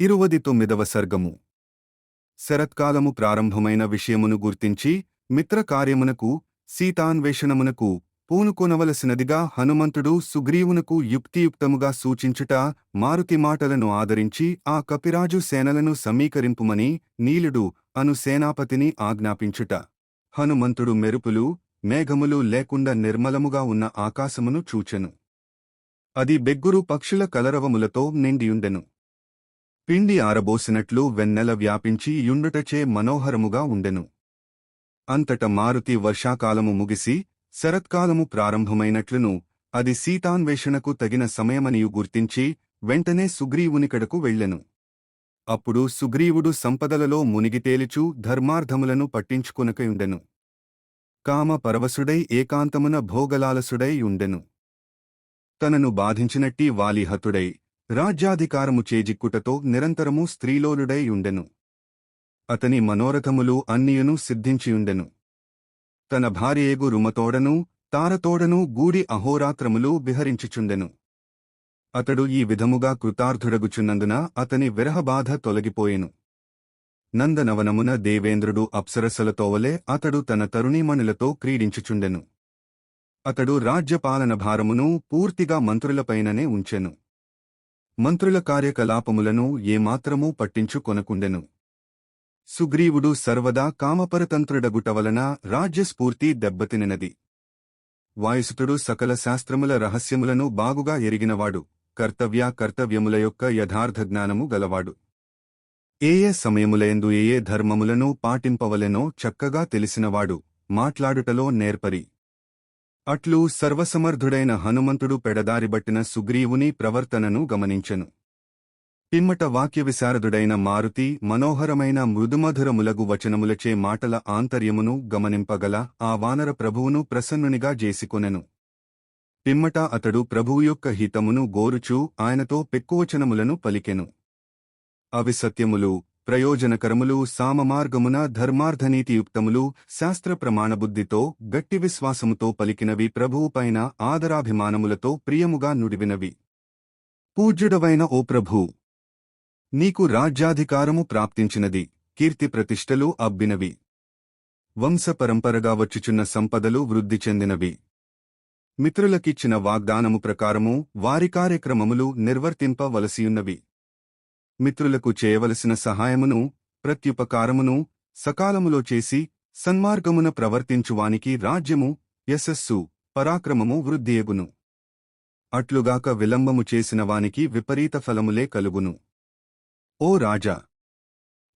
ఇరువది తొమ్మిదవ సర్గము. శరత్కాలము ప్రారంభమైన విషయమును గుర్తించి మిత్రకార్యమునకు సీతాన్వేషణమునకు పూనుకొనవలసినదిగా హనుమంతుడు సుగ్రీవునకు యుక్తియుక్తముగా సూచించుట మారుతి మాటలను ఆదరించి ఆ కపిరాజు సేనలను సమీకరింపుమని నీలుడు అను సేనాపతిని ఆజ్ఞాపించుట. హనుమంతుడు మెరుపులు మేఘములు లేకుండా నిర్మలముగా ఉన్న ఆకాశమును చూచెను. అది బెగ్గురు పక్షుల కలరవములతో నిండియుండెను. పిండి ఆరబోసినట్లు వెన్నెల వ్యాపించి యుండుటచే మనోహరముగా ఉండెను. అంతట మారుతి వర్షాకాలము ముగిసి శరత్కాలము ప్రారంభమైనట్లును అది సీతాన్వేషణకు తగిన సమయమనియు గుర్తించి వెంటనే సుగ్రీవునికడకు వెళ్ళెను. అప్పుడు సుగ్రీవుడు సంపదలలో మునిగితేలిచూ ధర్మార్థములను పట్టించుకునకయుండెను. కామ పరవశుడై ఏకాంతమున భోగలాలసుడై ఉండెను. తనను బాధించినట్టి వాలిహతుడై రాజ్యాధికారము చేజిక్కుటతో నిరంతరము స్త్రీలోలుడై ఉండెను అతని మనోరథములు అన్నియును సిద్ధించియుండెను. తన భార్యేగు రుమతోడను తారతోడను గూడి అహోరాత్రములు విహరించుచుండెను. అతడు ఈ విధముగా కృతార్థుడగుచున్నందున అతని విరహబాధ తొలగిపోయెను. నందనవనమున దేవేంద్రుడు అప్సరసలతోవలే అతడు తన తరుణీమణులతో క్రీడించుచుండెను. అతడు రాజ్యపాలన భారమును పూర్తిగా మంత్రులపైననే ఉంచెను. మంత్రుల కార్యకలాపములను ఏమాత్రమూ పట్టించుకొనకుండెను సుగ్రీవుడు సర్వదా కామపరతంత్రుడగుట వలన రాజ్యస్ఫూర్తి దెబ్బతినినది. వాయుసుతుడు సకల శాస్త్రముల రహస్యములను బాగుగా ఎరిగినవాడు కర్తవ్య కర్తవ్యముల యొక్క యథార్థ జ్ఞానము గలవాడు. ఏ ఏ సమయములయందు ఏ ఏ ధర్మములను పాటింపవలెనో చక్కగా తెలిసినవాడు మాట్లాడుటలో నేర్పరి. అట్లు సర్వసమర్థుడైన హనుమంతుడు పెడదారిబట్టిన సుగ్రీవుని ప్రవర్తనను గమనించెను. పిమ్మట వాక్య విశారదుడైన మారుతి మనోహరమైన మృదుమధురములగు వచనములచే మాటల ఆంతర్యమును గమనింపగల ఆ వానర ప్రభువును ప్రసన్నునిగా జేసికొనెను. పిమ్మట అతడు ప్రభువు యొక్క హితమును గోరుచూ ఆయనతో పెక్కువచనములను పలికెను. అవి సత్యములు ప్రయోజనకరములు సామమార్గమున ధర్మార్థనీతియుక్తములు శాస్త్ర ప్రమాణబుద్ధితో గట్టి విశ్వాసముతో పలికినవి ప్రభువుపైన ఆదరాభిమానములతో ప్రియముగా నుడివినవి. పూజ్యుడవైన ఓ ప్రభూ నీకు రాజ్యాధికారము ప్రాప్తించినది కీర్తి ప్రతిష్టలు అబ్బినవి. వంశపరంపరగా వచ్చుచున్న సంపదలు వృద్ధి చెందినవి. మిత్రులకిచ్చిన వాగ్దానము ప్రకారము వారి కార్యక్రమములు నిర్వర్తింపవలసియున్నవి. మిత్రులకు చేయవలసిన సహాయమును ప్రత్యుపకారమును సకాలములో చేసి సన్మార్గమున ప్రవర్తించువానికి రాజ్యము యశస్సు పరాక్రమము వృద్ధియగును. అట్లుగాక విలంబము చేసిన వానికి విపరీత ఫలములే కలుగును. ఓ రాజా!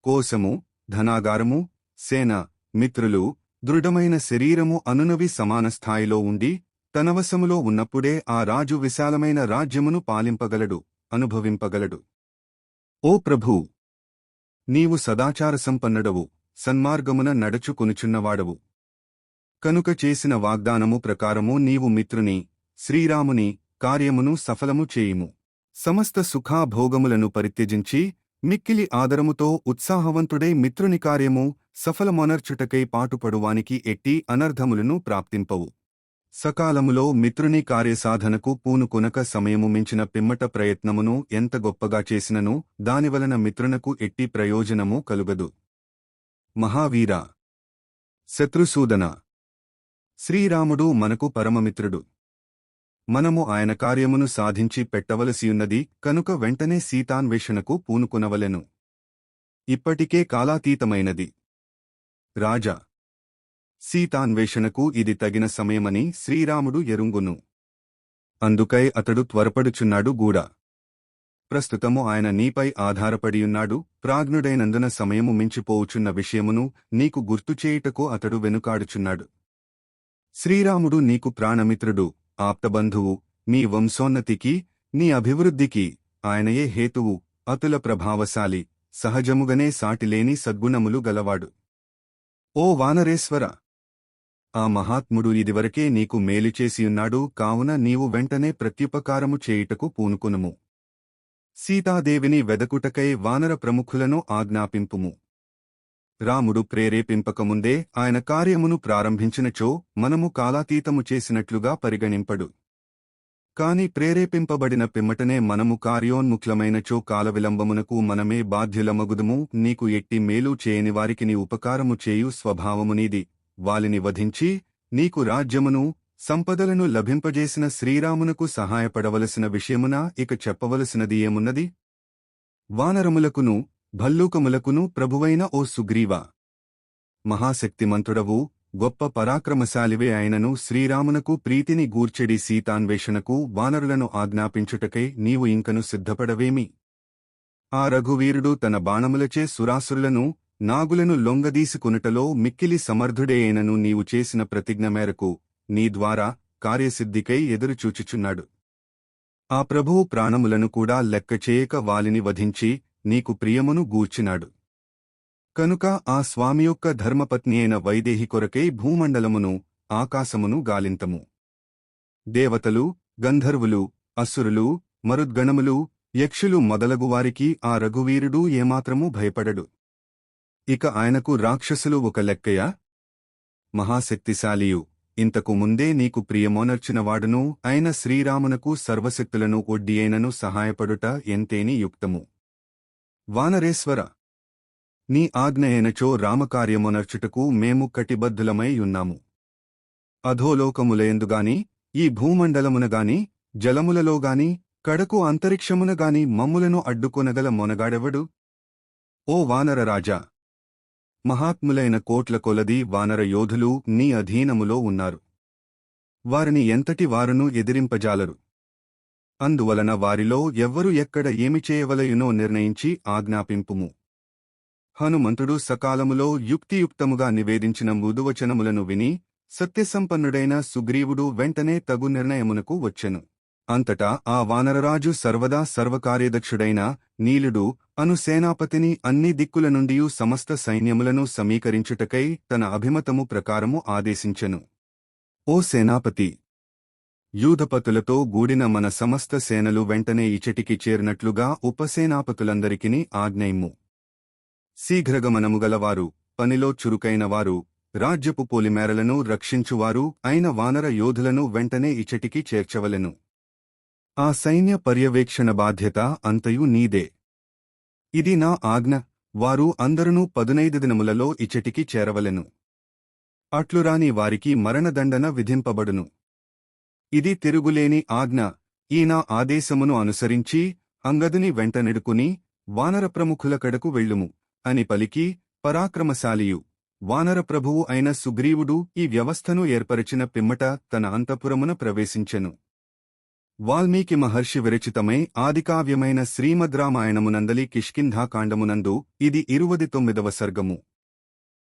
కోశము ధనాగారము సేన మిత్రులు దృఢమైన శరీరము అనునవి సమాన స్థాయిలో ఉండి తనవశములో ఉన్నప్పుడే ఆ రాజు విశాలమైన రాజ్యమును పాలింపగలడు అనుభవింపగలడు. ఓ ప్రభూ! నీవు సదాచార సంపన్నుడవు సన్మార్గమున నడచుకొనుచున్నవాడవు. కనుక చేసిన వాగ్దానము ప్రకారము నీవు మిత్రుని శ్రీరాముని కార్యమును సఫలము చేయుము. సమస్త సుఖాభోగములను పరిత్యజించి మిక్కిలి ఆదరముతో ఉత్సాహవంతుడై మిత్రుని కార్యము సఫలమొనర్చుటకై పాటుపడువానికి ఎట్టి అనర్ధములను ప్రాప్తింపవు. సకాలములో మిత్రుని కార్యసాధనకు పూనుకొనక సమయము మించిన పిమ్మట ప్రయత్నమును ఎంత గొప్పగా చేసినను దానివలన మిత్రునకు ఎట్టి ప్రయోజనము కలుగదు. మహావీర శత్రుసూదన శ్రీరాముడు మనకు పరమమిత్రుడు. మనము ఆయన కార్యమును సాధించి పెట్టవలసియున్నది కనుక వెంటనే సీతాన్వేషణకు పూనుకునవలెను. ఇప్పటికే కాలాతీతమైనది. రాజా సీతాన్వేషణకు ఇది తగిన సమయమని శ్రీరాముడు ఎరుంగును. అందుకై అతడు త్వరపడుచున్నాడు గూడా. ప్రస్తుతము ఆయన నీపై ఆధారపడియున్నాడు ప్రాజ్ఞుడైనందున సమయము మించిపోవుచున్న విషయమును నీకు గుర్తుచేయుటకు అతడు వెనుకాడుచున్నాడు. శ్రీరాముడు నీకు ప్రాణమిత్రుడు ఆప్తబంధువు నీ వంశోన్నతికి నీ అభివృద్ధికి ఆయనయే హేతువు అతుల ప్రభావశాలి సహజముగనే సాటిలేని సద్గుణములు గలవాడు. ఓ వానరేశ్వర! ఆ మహాత్ముడు ఇదివరకే నీకు మేలు చేసియున్నాడు కావున నీవు వెంటనే ప్రత్యుపకారము చేయుటకు పూనుకునుము. సీతాదేవిని వెదకుటకై వానర ప్రముఖులను ఆజ్ఞాపింపుము. రాముడు ప్రేరేపింపకముందే ఆయన కార్యమును ప్రారంభించినచో మనము కాలాతీతము చేసినట్లుగా పరిగణింపడు. కాని ప్రేరేపింపబడిన పిమ్మటనే మనము కార్యోన్ముఖ్లమైనచో కాలవిలంబమునకు మనమే బాధ్యులమగుదుము నీకు ఎట్టి మేలు చేయని వారికి నీ ఉపకారము చేయు స్వభావమునిది వాలిని వధించి నీకు రాజ్యమును సంపదలను లభింపజేసిన శ్రీరామునకు సహాయపడవలసిన విషయమున ఇక చెప్పవలసినది ఏమున్నది? వానరములకును భల్లూకములకును ప్రభువైన ఓ సుగ్రీవా. మహాశక్తిమంతుడవు గొప్ప పరాక్రమశాలివే అయినను శ్రీరామునకు ప్రీతిని గూర్చెడి సీతాన్వేషణకు వానరులను ఆజ్ఞాపించుటకై నీవు ఇంకను సిద్ధపడవేమి? ఆ రఘువీరుడు తన బాణములచే సురాసురులను నాగులను లొంగదీసుకునుటలో మిక్కిలి సమర్థుడేయనను నీవు చేసిన ప్రతిజ్ఞ మేరకు నీ ద్వారా కార్యసిద్ధికై ఎదురుచూచుచున్నాడు ఆ ప్రభువు ప్రాణములను కూడా లెక్కచేయక వాలిని వధించి నీకు ప్రియమును గూర్చినాడు. కనుక ఆ స్వామి యొక్క ధర్మపత్ని అయిన వైదేహి కొరకై భూమండలమును ఆకాశమును గాలింతము. దేవతలు గంధర్వులు అసురులు మరుద్గణములు యక్షులు మొదలగువారికి ఆ రఘువీరుడు ఏమాత్రమూ భయపడడు. ఇక ఆయనకు రాక్షసులు ఒక లెక్కయా? మహాశక్తిశాలియు ఇంతకు ముందే నీకు ప్రియమోనర్చినవాడును అయిన శ్రీరామునకు సర్వశక్తులను ఒడ్డియైనను సహాయపడుట ఎంతేని యుక్తము. వానరేశ్వర నీ ఆజ్ఞయనచో రామకార్యమునర్చుటకు మేము కటిబద్ధులమై ఉన్నాము. అధోలోకములయందుగాని ఈ భూమండలమునగాని జలములలోగాని కడకు అంతరిక్షమునగాని మమ్ములను అడ్డుకొనగల మొనగాడెవడు? ఓ వానరరాజా మహాత్ములైన కోట్ల కొలది వానర యోధులు నీ అధీనములో ఉన్నారు. వారిని ఎంతటి వారును ఎదిరింపజాలరు. అందువలన వారిలో ఎవ్వరు ఎక్కడ ఏమి చేయవలయునో నిర్ణయించి ఆజ్ఞాపింపుము. హనుమంతుడు సకాలములో యుక్తియుక్తముగా నివేదించిన మృదువచనములను విని సత్యసంపన్నుడైన సుగ్రీవుడు వెంటనే తగు నిర్ణయమునకు వచ్చెను. అంతటా ఆ వానరరాజు సర్వదా సర్వకార్యదక్షుడైన నీలుడు అను సేనాపతిని అన్ని దిక్కుల నుండియు సమస్త సైన్యములను సమీకరించుటకై తన అభిమతము ప్రకారము ఆదేశించెను. ఓ సేనాపతి! యూధపతులతో గూడిన మన సమస్త సేనలు వెంటనే ఇచటికి చేరినట్లుగా ఉపసేనాపతులందరికిని ఆజ్ఞయిమ్ము. శీఘ్రగమనము గలవారు పనిలో చురుకైనవారు రాజ్యపు పోలిమేరలను రక్షించువారు అయిన వానర యోధులను వెంటనే ఇచటికి చేర్చవలెను. ఆ సైన్య పర్యవేక్షణ బాధ్యత అంతయు నీదే. ఇది నా ఆజ్ఞ వారు అందరునూ పదునైదు దినములలో ఇచ్చటికి చేరవలెను. అట్లురాని వారికి మరణదండన విధింపబడును. ఇది తిరుగులేని ఆజ్ఞ ఈ నా ఆదేశమును అనుసరించి అంగదుని వెంటనెడుకుని వానర ప్రముఖుల కడకు వెళ్ళుము అని పలికి పరాక్రమశాలియు. వానరప్రభువు అయిన సుగ్రీవుడు ఈ వ్యవస్థను ఏర్పరిచిన పిమ్మట తన అంతఃపురమున ప్రవేశించెను. వాల్మీకి మహర్షి విరచితమై ఆదికావ్యమైన శ్రీమద్రామాయణమునందలి కిష్కింధాకాండమునందు ఇది ఇరువది తొమ్మిదవ సర్గము.